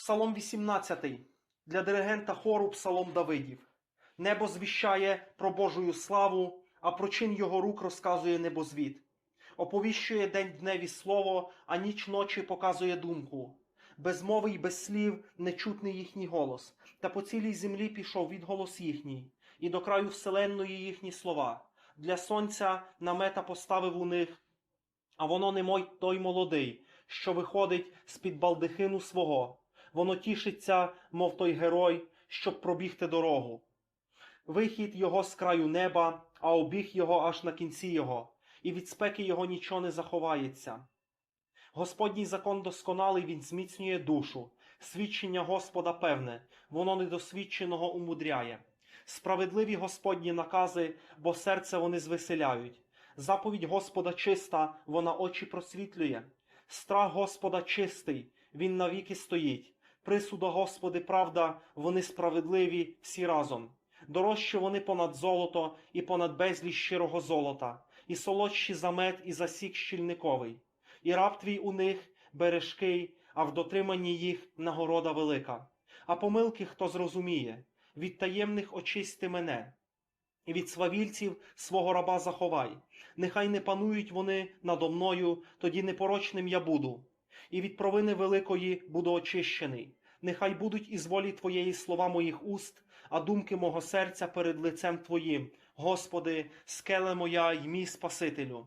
Псалом 18 для диригента хору Псалом Давидів. Небо звіщає про Божую славу, а про чин його рук розказує небозвід. Оповіщує день дневі слово, а ніч ночі показує думку. Без мови й без слів нечутний їхній голос, та по цілій землі пішов відголос їхній, і до краю вселенної їхні слова. Для сонця намета поставив у них, а воно немой той молодий, що виходить з-під балдихину свого. Воно тішиться, мов той герой, щоб пробігти дорогу. Вихід його з краю неба, а обіг його аж на кінці його, і від спеки його нічого не заховається. Господній закон досконалий, він зміцнює душу. Свідчення Господа певне, воно недосвідченого умудряє. Справедливі Господні накази, бо серце вони звеселяють. Заповідь Господа чиста, вона очі просвітлює. Страх Господа чистий, він навіки стоїть. Присуда Господи, правда, вони справедливі всі разом. Дорожчі вони понад золото і понад безліч щирого золота, і солодші за мед і за сік щільниковий. І раб твій у них бережкий, а в дотриманні їх нагорода велика. А помилки хто зрозуміє, від таємних очисти мене, і від свавільців свого раба заховай. Нехай не панують вони надо мною, тоді непорочним я буду, і від провини великої буду очищений. Нехай будуть із волі Твоєї слова моїх уст, а думки мого серця перед лицем Твоїм. Господи, скеле моя й мій Спасителю.